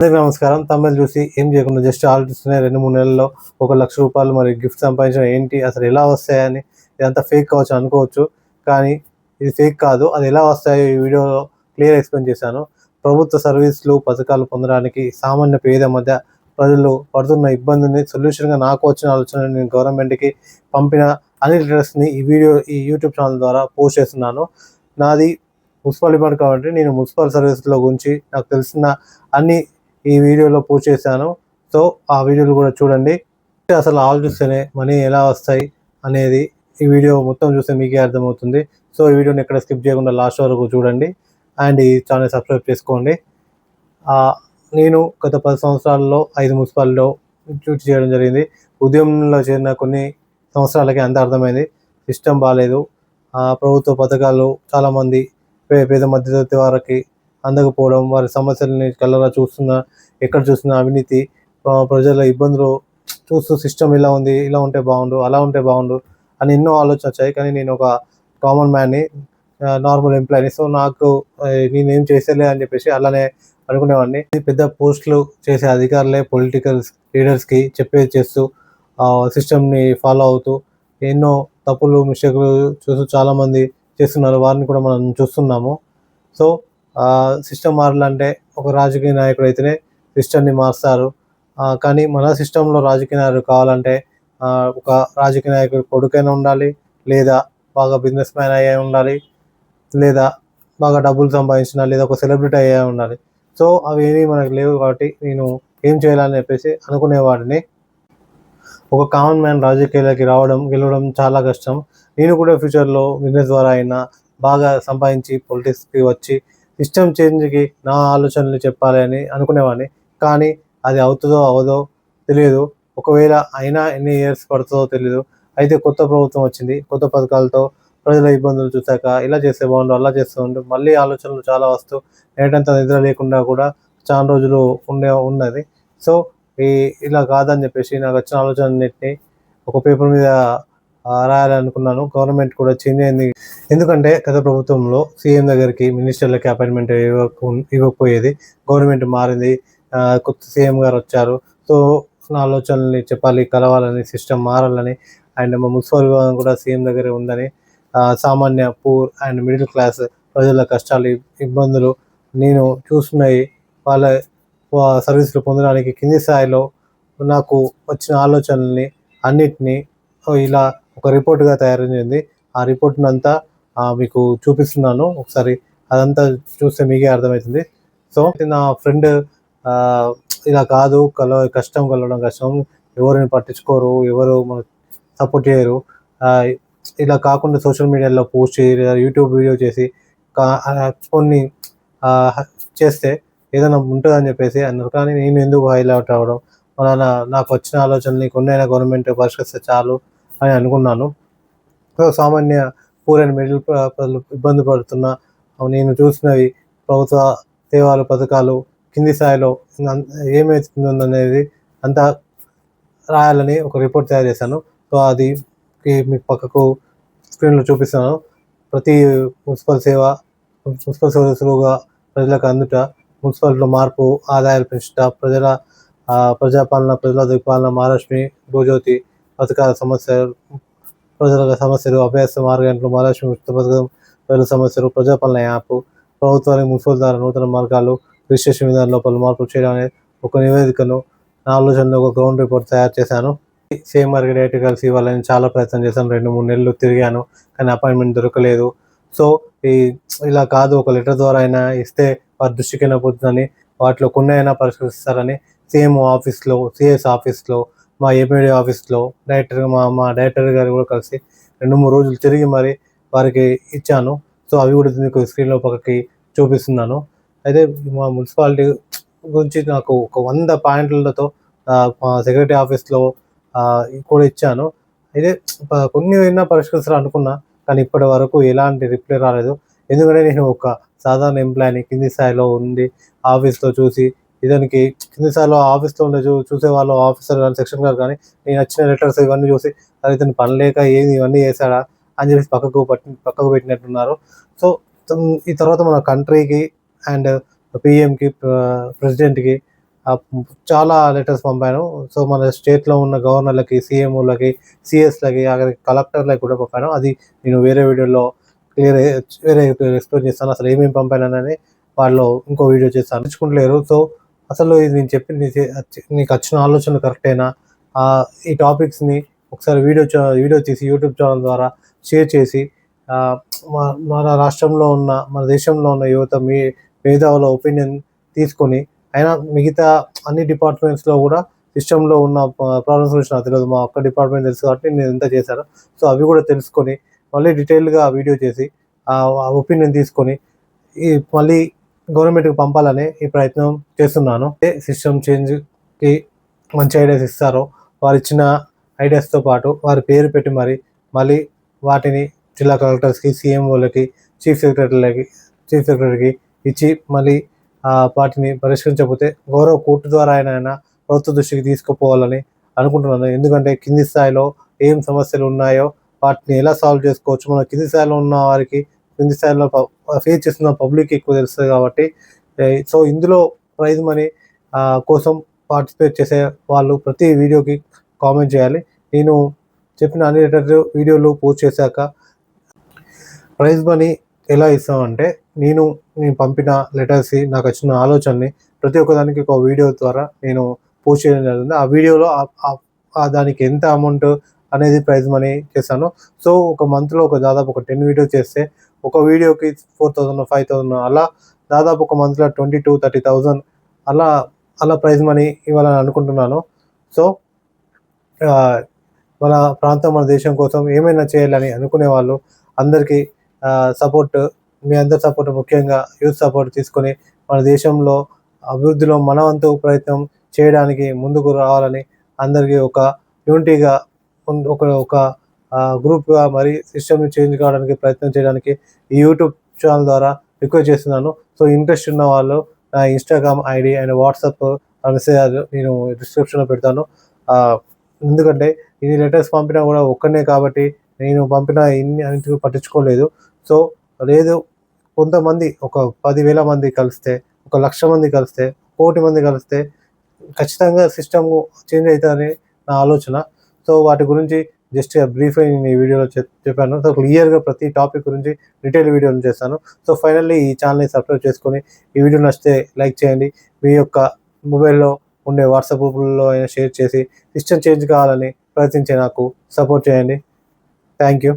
అందరికీ నమస్కారం. తమిళ చూసి ఏం చేయకుండా జస్ట్ ఆలోచిస్తున్నాయి రెండు మూడు నెలల్లో ఒక లక్ష రూపాయలు మరి గిఫ్ట్ సంపాదించడం ఏంటి? అసలు ఎలా వస్తాయని ఇదంతా ఫేక్ కావచ్చు అనుకోవచ్చు. కానీ ఇది ఫేక్ కాదు. అది ఎలా వస్తాయో ఈ వీడియోలో క్లియర్ ఎక్స్ప్లెయిన్ చేశాను. ప్రభుత్వ సర్వీసులు పథకాలు పొందడానికి సామాన్య పేద మధ్య ప్రజలు పడుతున్న ఇబ్బందిని సొల్యూషన్గా నాకు వచ్చిన ఆలోచన నేను గవర్నమెంట్కి పంపిన అన్ని లెటర్స్ని ఈ వీడియో ఈ యూట్యూబ్ ఛానల్ ద్వారా పోస్ట్ చేస్తున్నాను. నాది మున్సిపల్ డిపార్ట్మెంట్ కాబట్టి నేను మున్సిపల్ సర్వీసుల గురించి నాకు తెలిసిన అన్ని ఈ వీడియోలో పోస్ట్ చేశాను. సో ఆ వీడియోలు కూడా చూడండి. అసలు ఆలోచిస్తేనే మనీ ఎలా వస్తాయి అనేది ఈ వీడియో మొత్తం చూస్తే మీకే అర్థమవుతుంది. సో ఈ వీడియోని ఎక్కడ స్కిప్ చేయకుండా లాస్ట్ వరకు చూడండి. అండ్ ఈ ఛానల్ సబ్స్క్రైబ్ చేసుకోండి. నేను గత పది సంవత్సరాల్లో ఐదు మున్సిపాల్లో డ్యూటీ చేయడం జరిగింది. ఉద్యమంలో చేరిన కొన్ని సంవత్సరాలకి అంత అర్థమైంది. సిస్టమ్ బాగాలేదు ఆ, ప్రభుత్వ పథకాలు చాలామంది పేద మధ్యతరగతి వారికి అందకపోవడం వారి సమస్యలని కలరా చూస్తున్నా ఎక్కడ చూస్తున్నా అవినీతి ప్రజల ఇబ్బందులు చూస్తూ సిస్టమ్ ఇలా ఉంది ఇలా ఉంటే బాగుండు అలా ఉంటే బాగుండు అని ఎన్నో ఆలోచన వచ్చాయి. కానీ నేను ఒక కామన్ మ్యాన్ని నార్మల్ ఎంప్లాయీని సో నాకు నేనేం చేసేలే అని చెప్పేసి అలానే అనుకునేవాడిని. పెద్ద పోస్టులు చేసే అధికారులే పొలిటికల్ లీడర్స్కి చెప్పేది చేస్తూ సిస్టమ్ని ఫాలో అవుతూ ఎన్నో తప్పులు మిస్టేక్లు చూస్తూ చాలామంది చేస్తున్నారు. వారిని కూడా మనం చూస్తున్నాము. సో సిస్టమ్ మారాలంటే ఒక రాజకీయ నాయకుడు అయితేనే సిస్టమ్ని మారుస్తారు. కానీ మన సిస్టంలో రాజకీయ నాయకుడు కావాలంటే ఒక రాజకీయ నాయకుడు కొడుకైనా ఉండాలి లేదా బాగా బిజినెస్ మ్యాన్ అయ్యే ఉండాలి లేదా బాగా డబ్బులు సంపాదించిన లేదా ఒక సెలబ్రిటీ అయ్యే ఉండాలి. సో అవి ఏమీ మనకు లేవు కాబట్టి నేను ఏం చేయాలని చెప్పేసి అనుకునేవాడిని. ఒక కామన్ మ్యాన్ రాజకీయాలకి రావడం గెలవడం చాలా కష్టం. నేను కూడా ఫ్యూచర్లో బిజినెస్ ద్వారా అయినా బాగా సంపాదించి పొలిటిక్స్కి వచ్చి ఇష్టం చేంజ్కి నా ఆలోచనలు చెప్పాలి అని అనుకునేవాడిని. కానీ అది అవుతుందో అవదో తెలియదు. ఒకవేళ అయినా ఎన్ని ఇయర్స్ పడుతుందో తెలియదు అయితే కొత్త ప్రభుత్వం వచ్చింది. కొత్త పథకాలతో ప్రజల ఇబ్బందులు చూశాక ఇలా చేస్తే బాగుండు అలా చేస్తూ ఉండు మళ్ళీ ఆలోచనలు చాలా వస్తూ నేటంతా నిద్ర లేకుండా కూడా చాలా రోజులు ఉండే ఉన్నది. సో ఈ ఇలా కాదని చెప్పేసి నాకు వచ్చిన ఆలోచన అన్నింటినీ ఒక పేపర్ మీద రాయాలనుకున్నాను. గవర్నమెంట్ కూడా చేంజ్ అయింది. ఎందుకంటే గత ప్రభుత్వంలో సీఎం దగ్గరికి మినిస్టర్లకి అపాయింట్మెంట్ ఇవ్వకు ఇవ్వకపోయేది గవర్నమెంట్ మారింది. కొత్త సీఎం గారు వచ్చారు. సో నా ఆలోచనల్ని చెప్పాలి కలవాలని సిస్టమ్ మారాలని. అండ్ మా మున్సిపల్ విభాగం కూడా సీఎం దగ్గరే ఉందని సామాన్య పూర్ అండ్ మిడిల్ క్లాస్ ప్రజల కష్టాలు ఇబ్బందులు నేను చూస్తున్నాయి వాళ్ళ సర్వీసులు పొందడానికి కింది స్థాయిలో నాకు వచ్చిన ఆలోచనల్ని అన్నిటినీ ఇలా ఒక రిపోర్ట్గా తయారు చేసింది ఆ రిపోర్ట్నంతా మీకు చూపిస్తున్నాను. ఒకసారి అదంతా చూస్తే మీకే అర్థమవుతుంది. సో నా ఫ్రెండ్ ఇలా కాదు కల కష్టం కలవడం కష్టం. ఎవరిని పట్టించుకోరు ఎవరు సపోర్ట్ చేయరు. ఇలా కాకుండా సోషల్ మీడియాలో పోస్ట్ చేసి యూట్యూబ్ వీడియో చేసి కొన్ని చేస్తే ఏదైనా ఉంటుందని చెప్పేసి అన్నారు. కానీ నేను ఎందుకు హైలైట్ అవ్వడం? మన నాకు వచ్చిన ఆలోచనని కొన్నైనా గవర్నమెంట్ పరిష్కరిస్తే చాలు అని అనుకున్నాను. సో సామాన్య పూర్ అండ్ మిడిల్ ప్రజలు ఇబ్బంది పడుతున్న నేను చూసినవి ప్రభుత్వ సేవలు పథకాలు కింది స్థాయిలో అన్- అనేది అంతా రాయాలని ఒక రిపోర్ట్ తయారు చేశాను. సో అది మీ పక్కకు స్క్రీన్లో చూపిస్తాను ప్రతి మున్సిపల్ సేవ మున్సిపల్ సర్వీసులుగా సులువుగా ప్రజలకు అందుట మున్సిపాలిటీలో మార్పు ఆదాయాలు పెంచుట ప్రజల ప్రజాపాలన ప్రజల దిక్పాలన మహాలక్ష్మి భూజ్యోతి పథకాల సమస్యలు ప్రజల సమస్యలు అభ్యాస మార్గాలు మహాలక్ష్మి ఉచిత పథకం ప్రజల సమస్యలు ప్రజాపాలన యాప్ ప్రభుత్వానికి మున్సిపల్ ద్వారా నూతన మార్గాలు రిజిస్ట్రేషన్ విధానంలో పలు మార్పులు చేయడం అనే ఒక నివేదికను ఆలోచనలో ఒక గ్రౌండ్ రిపోర్ట్ తయారు చేశాను. సేమ్ మార్కెట్ డైరెక్ట్ కలిసి ఇవ్వాలని చాలా ప్రయత్నం చేశాను. రెండు మూడు నెలలు తిరిగాను కానీ అపాయింట్మెంట్ దొరకలేదు. సో ఈ ఇలా కాదు ఒక లెటర్ ద్వారా అయినా ఇస్తే వారి దృష్టికైనా పోతుందని వాటిలో కొన్ని అయినా పరిష్కరిస్తారని సీఎం ఆఫీస్లో సిఎస్ ఆఫీస్లో మా ఏపీడీ ఆఫీస్లో డైరెక్టర్ మా మా డైరెక్టర్ గారు కూడా కలిసి రెండు మూడు రోజులు తిరిగి మరి వారికి ఇచ్చాను. సో అవి కూడా మీకు స్క్రీన్లో పక్కకి చూపిస్తున్నాను. అయితే మా మున్సిపాలిటీ గురించి నాకు ఒక వంద పాయింట్లతో మా సెక్రటరీ ఆఫీస్లో కూడా ఇచ్చాను. అయితే కొన్ని అయినా పరిష్కరిస్తారు అనుకున్నా కానీ ఇప్పటి వరకు ఎలాంటి రిప్లై రాలేదు. ఎందుకంటే నేను ఒక సాధారణ ఎంప్లాయీని కింది స్థాయిలో ఉండి ఆఫీస్లో చూసి ఇదానికి కింది ఆఫీస్లో ఉండే చూ చూసే వాళ్ళు ఆఫీసర్ కానీ సెక్షన్ గారు కానీ నేను వచ్చిన లెటర్స్ ఇవన్నీ చూసి అది ఇతను పని లేక ఏది ఇవన్నీ చేశాడా? అని చెప్పేసి పక్కకు పట్టి పక్కకు పెట్టినట్టున్నారు. సో ఈ తర్వాత మన కంట్రీకి అండ్ పిఎంకి ప్రెసిడెంట్కి చాలా లెటర్స్ పంపాను. సో మన స్టేట్లో ఉన్న గవర్నర్లకి సీఎంఓలకి సిఎస్లకి అక్కడికి కలెక్టర్లకి కూడా పంపాను. అది నేను వేరే వీడియోలో క్లియర్ వేరే ఎక్స్ప్లెయిన్ చేస్తాను. అసలు ఏమేమి పంపానని వాళ్ళు ఇంకో వీడియో చేస్తాను. తెచ్చుకుంటలేరు సో అసలు ఇది నేను చెప్పింది నీకు వచ్చిన ఆలోచన కరెక్టేనా ఆ, ఈ టాపిక్స్ని ఒకసారి వీడియో వీడియో తీసి యూట్యూబ్ ఛానల్ ద్వారా షేర్ చేసి మా- మన రాష్ట్రంలో ఉన్న మన దేశంలో ఉన్న యువత మీ మేధావుల ఒపీనియన్ తీసుకొని అయినా మిగతా అన్ని డిపార్ట్మెంట్స్లో కూడా సిస్టంలో ఉన్న ప్రాబ్లమ్స్ గురించి నాకు తెలియదు. మా ఒక్క డిపార్ట్మెంట్ తెలుసు కాబట్టి నేను ఎంత చేశాను. సో అవి కూడా తెలుసుకొని మళ్ళీ డీటెయిల్గా వీడియో చేసి ఆ ఒపీనియన్ తీసుకొని ఈ మళ్ళీ గవర్నమెంట్కి పంపాలని ఈ ప్రయత్నం చేస్తున్నాను. ఏ సిస్టమ్ చేంజ్కి మంచి ఐడియాస్ ఇస్తారో వారు ఇచ్చిన ఐడియాస్తో పాటు వారి పేరు పెట్టి మరి మళ్ళీ వాటిని జిల్లా కలెక్టర్స్కి సీఎంఓలకి చీఫ్ సెక్రటరీలకి చీఫ్ సెక్రటరీకి ఇచ్చి మళ్ళీ వాటిని పరిష్కరించకపోతే గౌరవ కోర్టు ద్వారా అయినా ప్రభుత్వ దృష్టికి తీసుకుపోవాలని అనుకుంటున్నాను. ఎందుకంటే కింది స్థాయిలో ఏం సమస్యలు ఉన్నాయో వాటిని ఎలా సాల్వ్ చేసుకోవచ్చు మన కింది స్థాయిలో ఉన్న వారికి కింది స్థాయిలో ఫేస్ చేస్తున్న పబ్లిక్ ఎక్కువ తెలుస్తుంది కాబట్టి సో ఇందులో ప్రైజ్ మనీ కోసం పార్టిసిపేట్ చేసే వాళ్ళు ప్రతి వీడియోకి కామెంట్ చేయాలి. నేను చెప్పిన అన్ని లెటర్లు వీడియోలు పోస్ట్ చేశాక ప్రైజ్ మనీ ఎలా ఇస్తామంటే నేను నేను పంపిన లెటర్స్ నాకు వచ్చిన ఆలోచనని ప్రతి ఒక్కదానికి ఒక వీడియో ద్వారా నేను పోస్ట్ చేయడం జరుగుతుంది ఆ వీడియోలో ఆ దానికి ఎంత అమౌంట్ అనేది ప్రైజ్ మనీ చేశాను. సో ఒక మంత్లో ఒక దాదాపు ఒక టెన్ వీడియో చేస్తే ఒక వీడియోకి ఫోర్ థౌజండ్ ఫైవ్ థౌజండ్ అలా దాదాపు ఒక మంత్లో ట్వంటీ టూ థర్టీ థౌజండ్ అలా అలా ప్రైజ్ మనీ ఇవ్వాలని అనుకుంటున్నాను. సో మన ప్రాంతం మన దేశం కోసం ఏమైనా చేయాలని అనుకునే వాళ్ళు అందరికీ సపోర్ట్ మీ అందరి సపోర్ట్ ముఖ్యంగా యూత్ సపోర్ట్ తీసుకొని మన దేశంలో అభివృద్ధిలో మన వంతు ప్రయత్నం చేయడానికి ముందుకు రావాలని అందరికీ ఒక యూనిటీగా ఒక ఒక గ్రూప్గా మరి సిస్టమ్ని చేంజ్ కావడానికి ప్రయత్నం చేయడానికి ఈ యూట్యూబ్ ఛానల్ ద్వారా రిక్వెస్ట్ చేస్తున్నాను. సో ఇంట్రెస్ట్ ఉన్న వాళ్ళు నా Instagram ID and WhatsApp message నేను డిస్క్రిప్షన్లో పెడతాను. ఎందుకంటే ఇన్ని లెటర్స్ పంపినా కూడా ఒక్కనే కాబట్టి నేను పంపిన ఇన్ని అన్నిటికీ పట్టించుకోలేదు. సో లేదు కొంతమంది ఒక పదివేల మంది కలిస్తే ఒక లక్ష మంది కలిస్తే కోటి మంది కలిస్తే ఖచ్చితంగా సిస్టమ్ చేంజ్ అవుతుందని నా ఆలోచన. సో వాటి గురించి జస్ట్ బ్రీఫ్ నేను ఈ వీడియోలో చెప్- చెప్పాను. సో క్లియర్గా ప్రతి టాపిక్ గురించి డీటెయిల్ వీడియోలు చేస్తాను. సో ఫైనల్లీ ఈ ఛానల్ని సబ్స్క్రైబ్ చేసుకొని ఈ వీడియో నచ్చితే లైక్ చేయండి. మీ యొక్క మొబైల్లో ఉండే వాట్సాప్ గ్రూపుల్లో అయినా షేర్ చేసి సిస్టమ్ చేంజ్ కావాలని ప్రయత్నించే నాకు సపోర్ట్ చేయండి. Thank you.